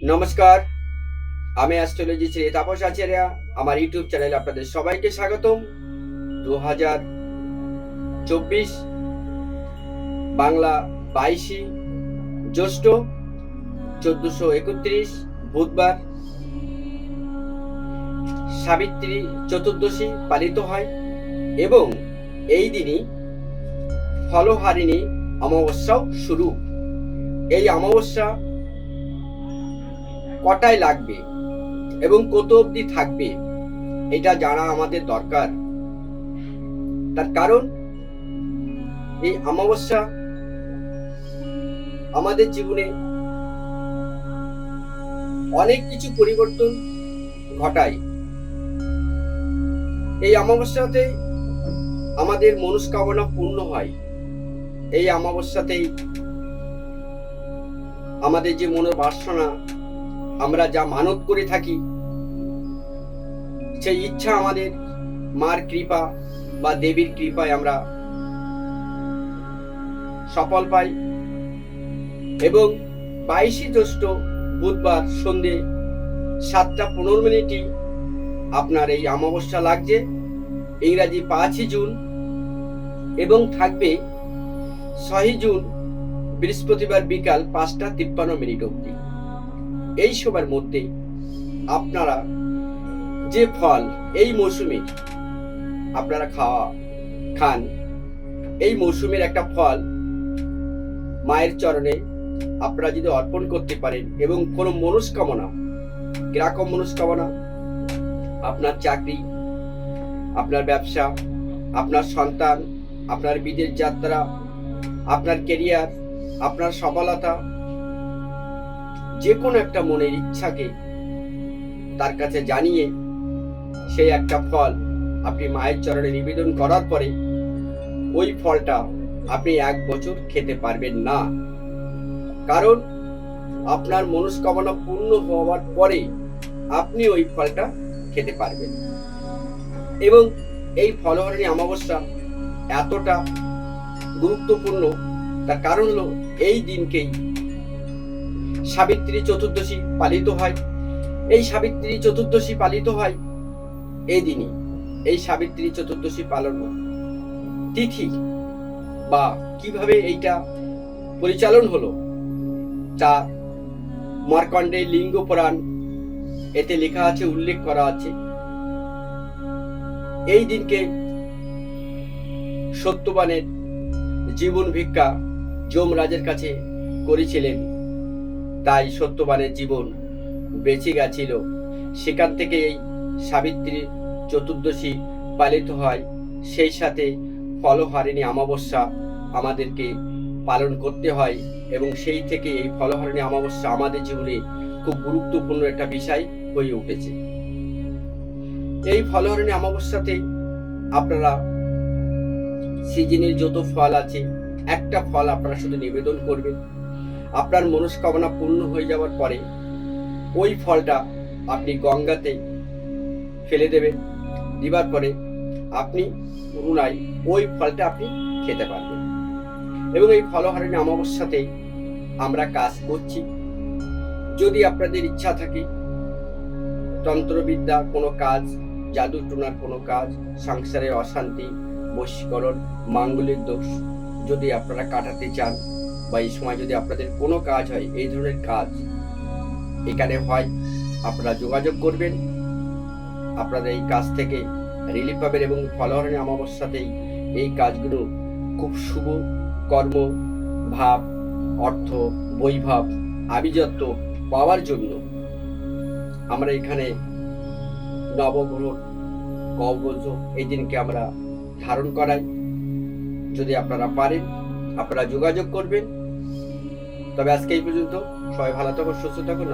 নমস্কার, আমি অ্যাস্ট্রোলজি শ্রী তাপস আচার্য। আমার ইউটিউব চ্যানেলে আপনাদের সবাইকে স্বাগতম। দু হাজার চব্বিশ, বাংলা বাইশে জ্যৈষ্ঠ, চোদ্দশো একত্রিশ, বুধবার, সাবিত্রী চতুর্দশী পালিত হয় এবং এই দিনই ফলহারিণী অমাবস্যাও শুরু। এই অমাবস্যা কটায় লাগবে এবং কত অবধি থাকবে, এটা জানা আমাদের দরকার। তার কারণ, এই অমাবস্যা আমাদের জীবনে অনেক কিছু পরিবর্তন ঘটায়। এই অমাবস্যাতে আমাদের মনস্কামনা পূর্ণ হয়। এই অমাবস্যাতেই আমাদের যে মনোবাসনা আমরা যা মানত করে থাকি, সেই ইচ্ছা আমাদের, মার কৃপা বা দেবীর কৃপায় আমরা সফল পাই। এবং বাইশে জ্যৈষ্ঠ বুধবার সন্ধে সাতটা পনেরো মিনিটই আপনার এই অমাবস্যা লাগছে, ইংরাজি পাঁচই জুন এবং থাকবে ছয়ই জুন বৃহস্পতিবার বিকাল পাঁচটা তিপ্পান্ন মিনিট অবধি। এই সময়ের মধ্যে আপনারা যে ফল এই মৌসুমে আপনারা খাওয়া, খান, এই মৌসুমের একটা ফল মায়ের চরণে আপনারা যদি অর্পণ করতে পারেন এবং কোনো মনস্কামনা, কীরকম মনস্কামনা? আপনার চাকরি, আপনার ব্যবসা, আপনার সন্তান, আপনার বিদেশ যাত্রা, আপনার কেরিয়ার আপনার সফলতা যে কোনো একটা মনের ইচ্ছাকে তার কাছে জানিয়ে সেই একটা ফল আপনি মায়ের চরণে নিবেদন করার পরে ওই ফলটা আপনি এক বছর খেতে পারবেন না। কারণ আপনার মনস্কামনা পূর্ণ হওয়ার পরে আপনি ওই ফলটা খেতে পারবেন। এবং এই ফলহরণী অমাবস্যা এতটা গুরুত্বপূর্ণ, তার কারণ হলো এই দিনকেই সাবিত্রী চতুর্দশী পালিত হয়। এই সাবিত্রী চতুর্দশী পালিত হয় এই দিনই। এই সাবিত্রী চতুর্দশী পালন তিথি বা কীভাবে এইটা পরিচালন হলো, তা মার্কণ্ডে লিঙ্গ পুরাণ এতে লেখা আছে, উল্লেখ করা আছে। এই দিনকে সত্যবানের জীবন ভিক্ষা যমরাজের কাছে করেছিলেন তাই সত্যবানের জীবন বেঁচে গেছিল। সেখান থেকে এই সাবিত্রী চতুর্দশী পালিত হয়। সেই সাথে ফলহারিণী অমাবস্যা আমাদেরকে পালন করতে হয় এবং সেই থেকে এই ফলহারিণী অমাবস্যা আমাদের জীবনে খুব গুরুত্বপূর্ণ একটা বিষয় হয়ে উঠেছে। এই ফলহারিণী অমাবস্যাতে আপনারা সিজনের যত ফল আছে, একটা ফল আপনারা শুধু নিবেদন করবেন। আপনার মনস্কামনা পূর্ণ হয়ে যাওয়ার পরে ওই ফলটা আপনি গঙ্গাতে ফেলে দেবেন। দিবার পরে আপনি রুনায় ওই ফলটা আপনি খেতে পারবেন। এবং এই ফলহারিণী অমাবস্যাতে আমরা কাজ করছি। যদি আপনাদের ইচ্ছা থাকে, তন্ত্রবিদ্যা কোনো কাজ জাদু টোনার কোনো কাজ সংসারের অশান্তি, বশীকরণ, মাঙ্গলিক দোষ যদি আপনারা কাটাতে চান বা এই সময় যদি আপনাদের কোনো কাজ হয়, এই ধরনের কাজ এখানে হয়, আপনারা যোগাযোগ করবেন। আপনারা এই কাজ থেকে রিলিফ পাবেন এবং ফলহরণী অমাবস্যাতেই এই কাজগুলো খুব শুভ কর্ম, ভাব, অর্থ, বৈভব, আভিজাত্য পাওয়ার জন্য। আমরা এখানে নবগ্রহ কবচ এই দিনকে আমরা ধারণ করাই। যদি আপনারা পারেন, আপনারা যোগাযোগ করবেন। তবে আজকে এই পর্যন্ত। সবাই ভালো থাকুন সুস্থ থাকুন